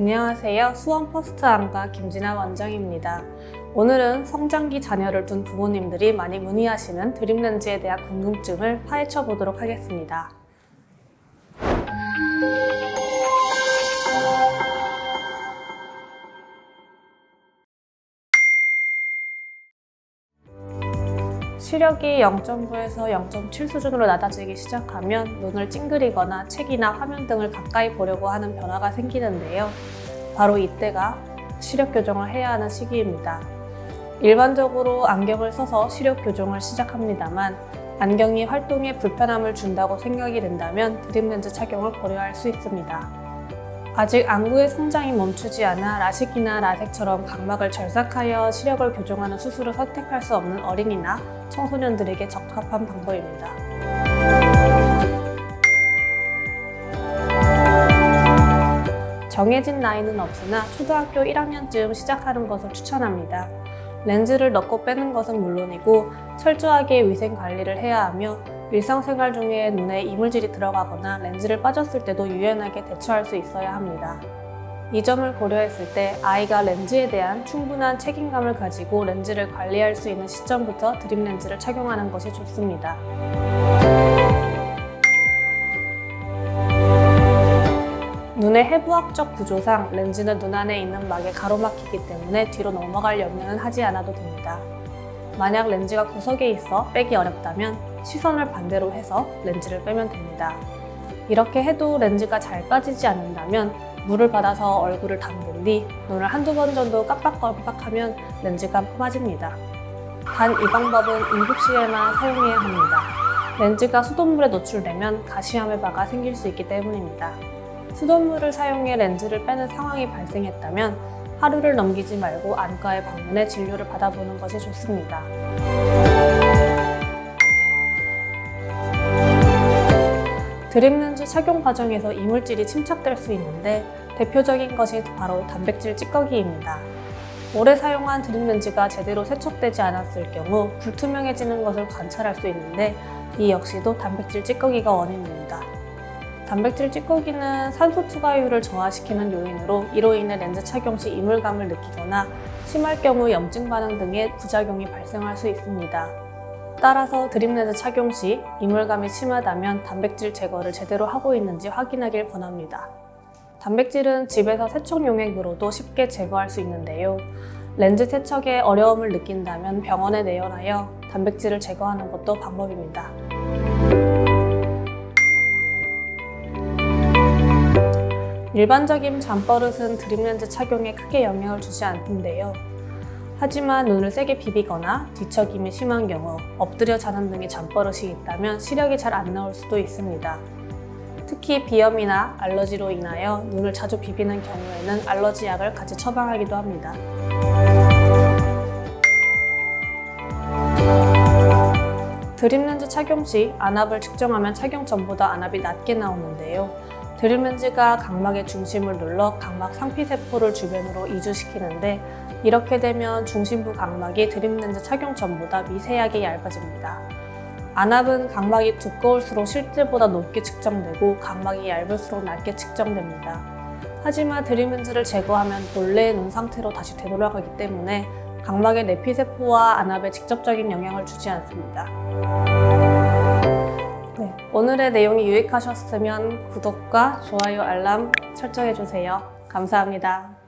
안녕하세요. 수원 퍼스트 안과 김진아 원장입니다. 오늘은 성장기 자녀를 둔 부모님들이 많이 문의하시는 드림렌즈에 대한 궁금증을 파헤쳐 보도록 하겠습니다. 시력이 0.9에서 0.7 수준으로 낮아지기 시작하면 눈을 찡그리거나 책이나 화면 등을 가까이 보려고 하는 변화가 생기는데요. 바로 이때가 시력 교정을 해야 하는 시기입니다. 일반적으로 안경을 써서 시력 교정을 시작합니다만 안경이 활동에 불편함을 준다고 생각이 된다면 드림렌즈 착용을 고려할 수 있습니다. 아직 안구의 성장이 멈추지 않아 라식이나 라섹처럼 각막을 절삭하여 시력을 교정하는 수술을 선택할 수 없는 어린이나 청소년들에게 적합한 방법입니다. 정해진 나이는 없으나 초등학교 1학년쯤 시작하는 것을 추천합니다. 렌즈를 넣고 빼는 것은 물론이고 철저하게 위생 관리를 해야 하며 일상생활 중에 눈에 이물질이 들어가거나 렌즈를 빠졌을 때도 유연하게 대처할 수 있어야 합니다. 이 점을 고려했을 때 아이가 렌즈에 대한 충분한 책임감을 가지고 렌즈를 관리할 수 있는 시점부터 드림 렌즈를 착용하는 것이 좋습니다. 눈의 해부학적 구조상 렌즈는 눈 안에 있는 막에 가로막히기 때문에 뒤로 넘어갈 염려는 하지 않아도 됩니다. 만약 렌즈가 구석에 있어 빼기 어렵다면 시선을 반대로 해서 렌즈를 빼면 됩니다. 이렇게 해도 렌즈가 잘 빠지지 않는다면 물을 받아서 얼굴을 담근 뒤 눈을 한두 번 정도 깜빡깜빡하면 렌즈가 빠집니다. 단 이 방법은 응급시에만 사용해야 합니다. 렌즈가 수돗물에 노출되면 가시염의 바가 생길 수 있기 때문입니다. 수돗물을 사용해 렌즈를 빼는 상황이 발생했다면 하루를 넘기지 말고 안과에 방문해 진료를 받아보는 것이 좋습니다. 드림렌즈 착용 과정에서 이물질이 침착될 수 있는데 대표적인 것이 바로 단백질 찌꺼기입니다. 오래 사용한 드림렌즈가 제대로 세척되지 않았을 경우 불투명해지는 것을 관찰할 수 있는데 이 역시도 단백질 찌꺼기가 원인입니다. 단백질 찌꺼기는 산소 투과율을 저하시키는 요인으로 이로 인해 렌즈 착용 시 이물감을 느끼거나 심할 경우 염증 반응 등의 부작용이 발생할 수 있습니다. 따라서 드림렌즈 착용 시 이물감이 심하다면 단백질 제거를 제대로 하고 있는지 확인하길 권합니다. 단백질은 집에서 세척 용액으로도 쉽게 제거할 수 있는데요. 렌즈 세척에 어려움을 느낀다면 병원에 내원하여 단백질을 제거하는 것도 방법입니다. 일반적인 잠버릇은 드림렌즈 착용에 크게 영향을 주지 않는데요. 하지만 눈을 세게 비비거나 뒤척임이 심한 경우 엎드려 자는 등의 잠버릇이 있다면 시력이 잘 안 나올 수도 있습니다. 특히 비염이나 알러지로 인하여 눈을 자주 비비는 경우에는 알러지 약을 같이 처방하기도 합니다. 드림렌즈 착용 시 안압을 측정하면 착용 전보다 안압이 낮게 나오는데요. 드림렌즈가 각막의 중심을 눌러 각막 상피세포를 주변으로 이주시키는데 이렇게 되면 중심부 각막이 드림렌즈 착용 전보다 미세하게 얇아집니다. 안압은 각막이 두꺼울수록 실제보다 높게 측정되고 각막이 얇을수록 낮게 측정됩니다. 하지만 드림렌즈를 제거하면 본래의 눈 상태로 다시 되돌아가기 때문에 각막의 내피세포와 안압에 직접적인 영향을 주지 않습니다. 네, 오늘의 내용이 유익하셨으면 구독과 좋아요, 알람 설정해주세요. 감사합니다.